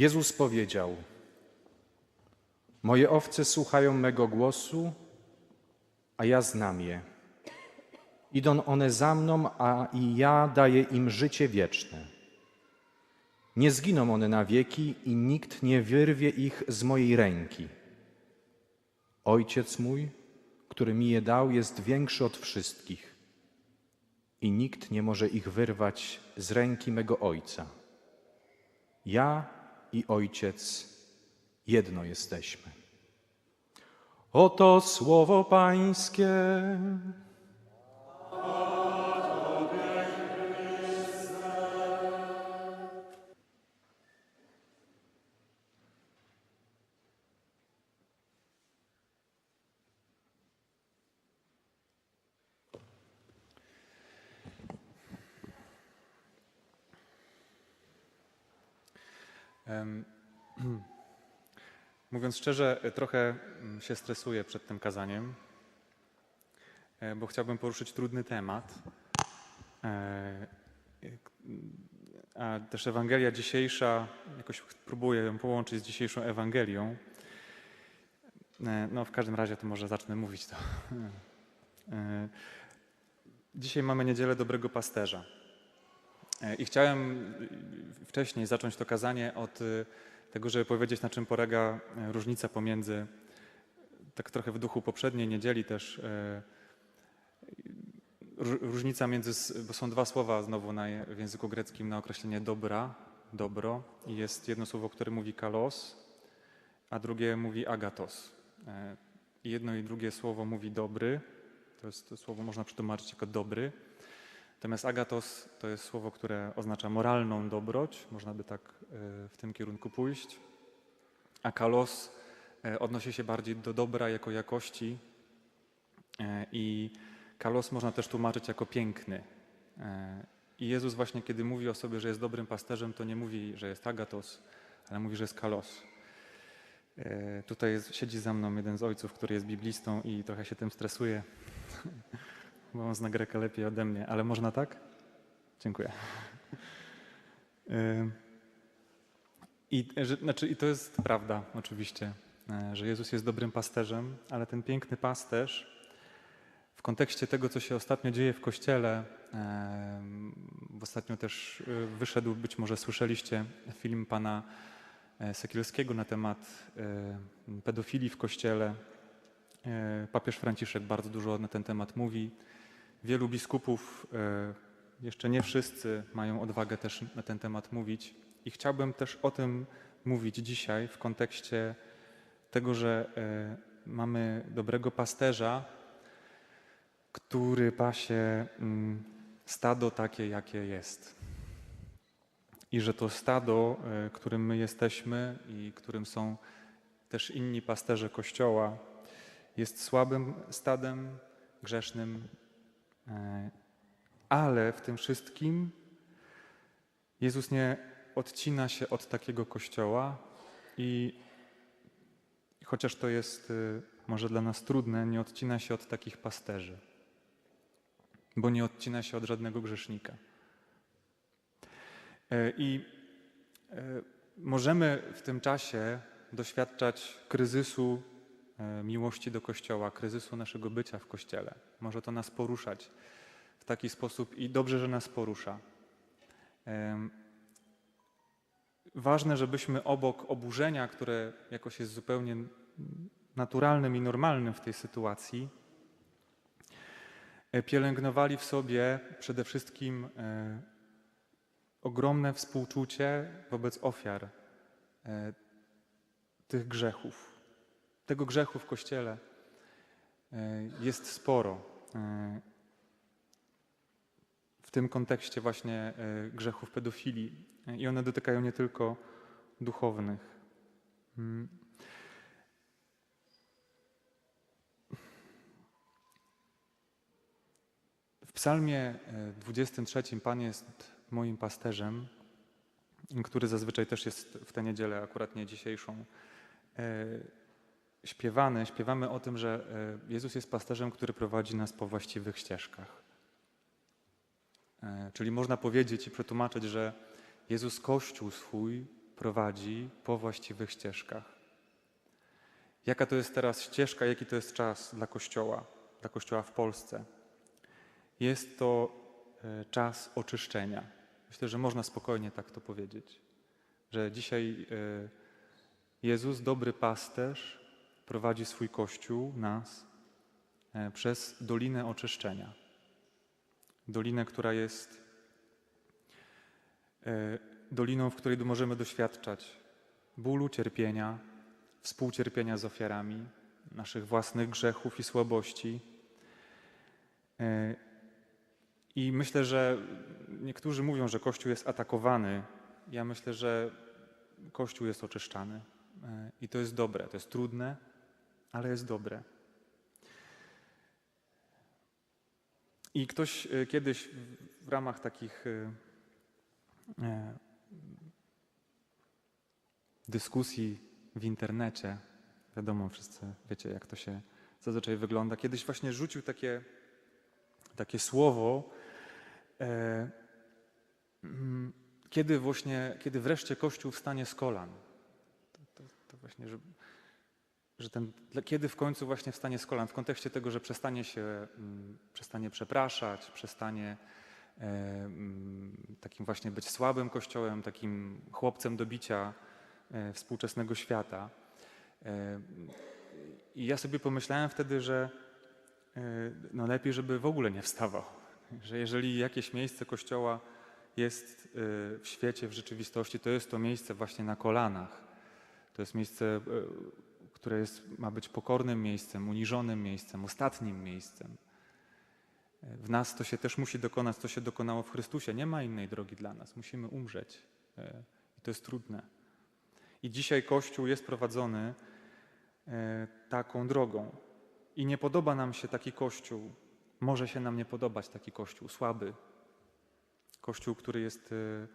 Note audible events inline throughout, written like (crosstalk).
Jezus powiedział: Moje owce słuchają mego głosu, a ja znam je. Idą one za mną, a i ja daję im życie wieczne. Nie zginą one na wieki i nikt nie wyrwie ich z mojej ręki. Ojciec mój, który mi je dał, jest większy od wszystkich i nikt nie może ich wyrwać z ręki mego Ojca. Ja i Ojciec jedno jesteśmy. Oto słowo Pańskie. (clears throat) Mówiąc szczerze, trochę mm, się stresuję przed tym kazaniem, e, bo chciałbym poruszyć trudny temat. E, A też Ewangelia dzisiejsza, jakoś próbuję ją połączyć z dzisiejszą Ewangelią. E, No, w każdym razie to może zacznę mówić to. (laughs) Dzisiaj mamy niedzielę dobrego pasterza. E, I chciałem y, wcześniej zacząć to kazanie od y, tego, żeby powiedzieć, na czym polega e, różnica pomiędzy, tak trochę w duchu poprzedniej niedzieli też, e, ró- różnica między, bo są dwa słowa znowu na, w języku greckim na określenie dobra, dobro i jest jedno słowo, które mówi kalos, a drugie mówi agatos. E, I jedno i drugie słowo mówi dobry, to jest to słowo można przetłumaczyć jako dobry, Natomiast agatos to jest słowo, które oznacza moralną dobroć, można by tak e, w tym kierunku pójść. A kalos e, odnosi się bardziej do dobra jako jakości e, i kalos można też tłumaczyć jako piękny. I Jezus właśnie kiedy mówi o sobie, że jest dobrym pasterzem, to nie mówi, że jest agatos, ale mówi, że jest kalos. Tutaj jest, siedzi za mną jeden z ojców, który jest biblistą i trochę się tym stresuje (laughs) bo on zna Grekę lepiej ode mnie, ale można tak? Dziękuję. (laughs) I, że, znaczy, I to jest prawda, oczywiście, e, że Jezus jest dobrym pasterzem, ale ten piękny pasterz w kontekście tego, co się ostatnio dzieje w Kościele, ostatnio też y, wyszedł, być może słyszeliście film pana e, Sekielskiego na temat e, pedofilii w Kościele. E, Papież Franciszek bardzo dużo na ten temat mówi. Wielu biskupów, e, jeszcze nie wszyscy, mają odwagę też na ten temat mówić. I chciałbym też o tym mówić dzisiaj w kontekście tego, że e, mamy dobrego pasterza, który pasie mm, stado takie, jakie jest. I że to stado, e, którym my jesteśmy i którym są też inni pasterze Kościoła, jest słabym stadem, grzesznym, ale w tym wszystkim Jezus nie odcina się od takiego kościoła i chociaż to jest y, może dla nas trudne, nie odcina się od takich pasterzy, bo nie odcina się od żadnego grzesznika. E, I e, możemy w tym czasie doświadczać kryzysu e, miłości do Kościoła, kryzysu naszego bycia w Kościele. Może to nas poruszać w taki sposób i dobrze, że nas porusza. Ważne, żebyśmy obok oburzenia, które jakoś jest zupełnie naturalnym i normalnym w tej sytuacji, e, pielęgnowali w sobie przede wszystkim e, ogromne współczucie wobec ofiar e, tych grzechów. Tego grzechu w Kościele e, jest sporo. E, W tym kontekście właśnie e, grzechów pedofilii. I one dotykają nie tylko duchownych. Mm. W psalmie e, 23 Pan jest moim pasterzem, który zazwyczaj też jest w tę niedzielę, akurat nie dzisiejszą, śpiewany. Śpiewamy o tym, że e, Jezus jest pasterzem, który prowadzi nas po właściwych ścieżkach. E, Czyli można powiedzieć i przetłumaczyć, że Jezus Kościół swój prowadzi po właściwych ścieżkach. Jaka to jest teraz ścieżka, jaki to jest czas dla Kościoła, dla Kościoła w Polsce? Jest to e, czas oczyszczenia. Myślę, że można spokojnie tak to powiedzieć, że dzisiaj Jezus, dobry pasterz, prowadzi swój Kościół, nas, e, przez Dolinę Oczyszczenia. Dolinę, która jest e, doliną, w której możemy doświadczać bólu, cierpienia, współcierpienia z ofiarami naszych własnych grzechów i słabości. E, I myślę, że niektórzy mówią, że Kościół jest atakowany. Ja myślę, że Kościół jest oczyszczany. I to jest dobre, to jest trudne, ale jest dobre. I ktoś e, kiedyś w- ramach takich e, e, dyskusji w internecie, wiadomo, wszyscy wiecie, jak to się zazwyczaj wygląda, kiedyś właśnie rzucił takie, takie słowo, mm, kiedy właśnie, kiedy wreszcie Kościół wstanie z kolan. To, to, to właśnie, że, że ten, kiedy w końcu właśnie wstanie z kolan, w kontekście tego, że przestanie się, mm, przestanie przepraszać, przestanie e, mm, takim właśnie być słabym kościołem, takim chłopcem do bicia e, współczesnego świata. E, I ja sobie pomyślałem wtedy, że no lepiej, żeby w ogóle nie wstawał. (laughs) Że jeżeli jakieś miejsce kościoła jest w świecie, w rzeczywistości, to jest to miejsce właśnie na kolanach. To jest miejsce, które jest, ma być pokornym miejscem, uniżonym miejscem, ostatnim miejscem. W nas to się też musi dokonać, to się dokonało w Chrystusie. Nie ma innej drogi dla nas. Musimy umrzeć. E, I to jest trudne. I dzisiaj Kościół jest prowadzony e, taką drogą. I nie podoba nam się taki Kościół, może się nam nie podobać taki Kościół słaby. Kościół, który jest e,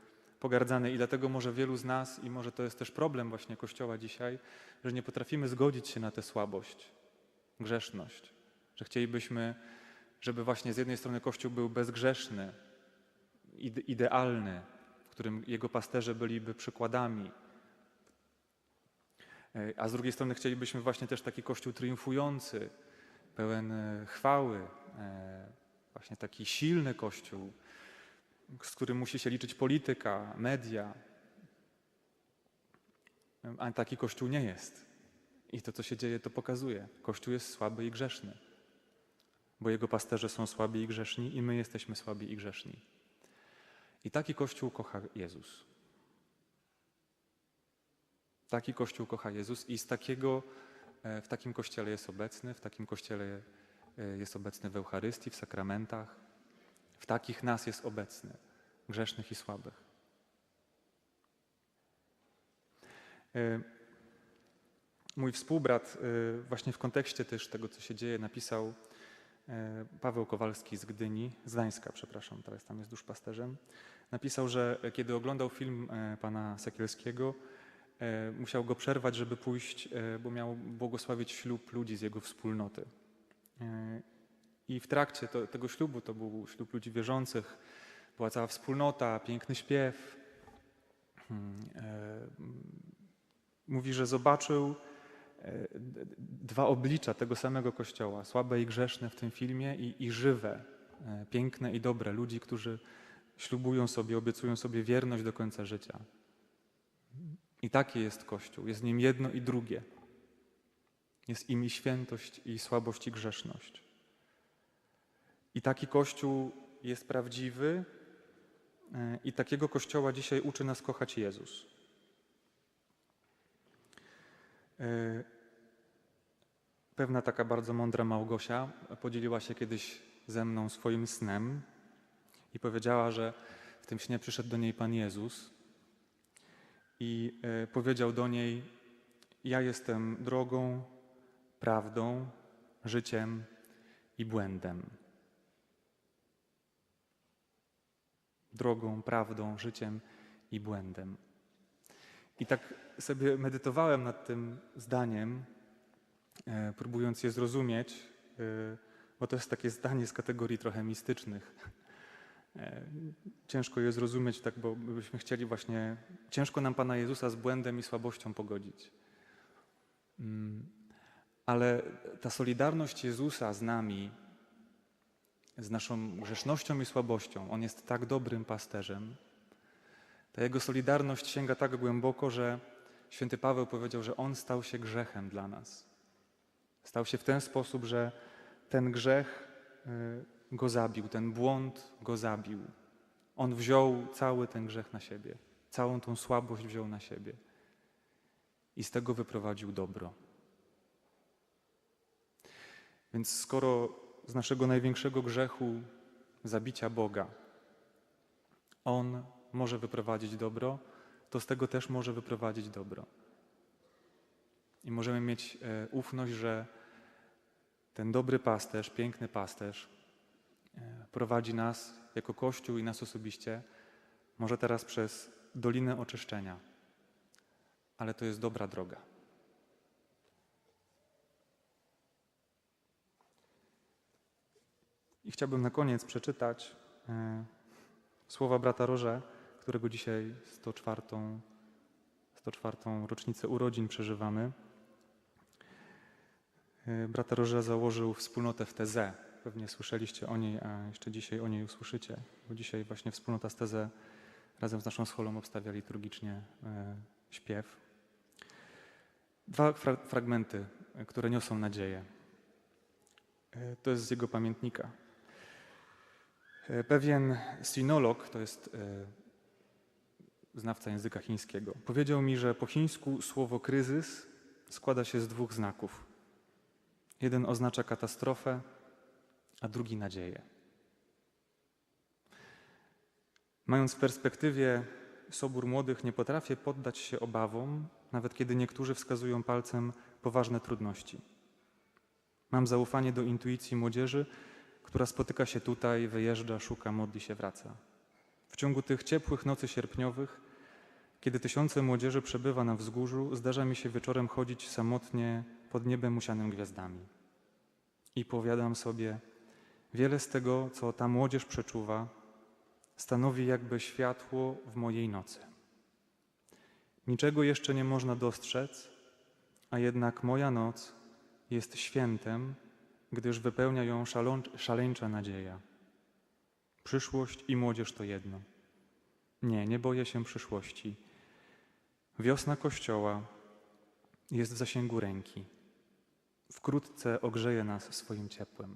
pogardzany i dlatego może wielu z nas, i może to jest też problem właśnie Kościoła dzisiaj, że nie potrafimy zgodzić się na tę słabość, grzeszność, że chcielibyśmy, żeby właśnie z jednej strony Kościół był bezgrzeszny, ide- idealny, w którym jego pasterze byliby przykładami, E, a z drugiej strony chcielibyśmy właśnie też taki Kościół triumfujący, pełen e, chwały, e, właśnie taki silny Kościół, z którym musi się liczyć polityka, media. A taki Kościół nie jest. I to, co się dzieje, to pokazuje. Kościół jest słaby i grzeszny, bo jego pasterze są słabi i grzeszni, i my jesteśmy słabi i grzeszni. I taki Kościół kocha Jezus. Taki Kościół kocha Jezus i z takiego, e, w takim Kościele jest obecny, w takim Kościele e, jest obecny w Eucharystii, w sakramentach. W takich nas jest obecny, grzesznych i słabych. E, Mój współbrat, e, właśnie w kontekście też tego, co się dzieje, napisał e, Paweł Kowalski z Gdyni, z Gdańska, przepraszam, teraz tam jest duszpasterzem. Napisał, że kiedy oglądał film pana Sekielskiego, musiał go przerwać, żeby pójść, bo miał błogosławić ślub ludzi z jego wspólnoty. I w trakcie to, tego ślubu, to był ślub ludzi wierzących, była cała wspólnota, piękny śpiew. Hmm, e, Mówi, że zobaczył e, dwa oblicza tego samego kościoła, słabe i grzeszne w tym filmie i, i żywe, e, piękne i dobre, ludzi, którzy ślubują sobie, obiecują sobie wierność do końca życia. I taki jest Kościół. Jest nim jedno i drugie. Jest im i świętość, i słabość, i grzeszność. I taki Kościół jest prawdziwy, e, i takiego Kościoła dzisiaj uczy nas kochać Jezus. E, Pewna taka bardzo mądra Małgosia podzieliła się kiedyś ze mną swoim snem i powiedziała, że w tym śnie przyszedł do niej Pan Jezus i e, powiedział do niej: Ja jestem drogą, prawdą, życiem i błędem. Drogą, prawdą, życiem i błędem. I tak sobie medytowałem nad tym zdaniem, e, próbując je zrozumieć, e, bo to jest takie zdanie z kategorii trochę mistycznych. E, Ciężko je zrozumieć, tak, bo byśmy chcieli właśnie, ciężko nam Pana Jezusa z błędem i słabością pogodzić. Mm, Ale ta solidarność Jezusa z nami, z naszą grzesznością i słabością, On jest tak dobrym pasterzem. Ta Jego solidarność sięga tak głęboko, że święty Paweł powiedział, że On stał się grzechem dla nas. Stał się w ten sposób, że ten grzech y, go zabił, ten błąd go zabił. On wziął cały ten grzech na siebie, całą tą słabość wziął na siebie i z tego wyprowadził dobro. Więc skoro z naszego największego grzechu, zabicia Boga, On może wyprowadzić dobro, to z tego też może wyprowadzić dobro. I możemy mieć e, ufność, że ten dobry pasterz, piękny pasterz e, prowadzi nas jako Kościół i nas osobiście, może teraz przez Dolinę Oczyszczenia, ale to jest dobra droga. I chciałbym na koniec przeczytać e, słowa brata Roże, którego dzisiaj 104, 104 rocznicę urodzin przeżywamy. E, Brat Roże założył wspólnotę w Teze. Pewnie słyszeliście o niej, a jeszcze dzisiaj o niej usłyszycie, bo dzisiaj właśnie wspólnota z Teze razem z naszą scholą obstawia liturgicznie e, śpiew. Dwa fra fragmenty, które niosą nadzieję. To jest z jego pamiętnika. E, Pewien sinolog, to jest e, znawca języka chińskiego, powiedział mi, że po chińsku słowo kryzys składa się z dwóch znaków. Jeden oznacza katastrofę, a drugi nadzieję. Mając w perspektywie sobór młodych, nie potrafię poddać się obawom, nawet kiedy niektórzy wskazują palcem poważne trudności. Mam zaufanie do intuicji młodzieży, która spotyka się tutaj, wyjeżdża, szuka, modli się, wraca. W ciągu tych ciepłych nocy sierpniowych, kiedy tysiące młodzieży przebywa na wzgórzu, zdarza mi się wieczorem chodzić samotnie pod niebem usianym gwiazdami. I powiadam sobie, wiele z tego, co ta młodzież przeczuwa, stanowi jakby światło w mojej nocy. Niczego jeszcze nie można dostrzec, a jednak moja noc jest świętem, gdyż wypełnia ją szaleńcza nadzieja. Przyszłość i młodzież to jedno. Nie, nie boję się przyszłości. Wiosna Kościoła jest w zasięgu ręki. Wkrótce ogrzeje nas swoim ciepłem.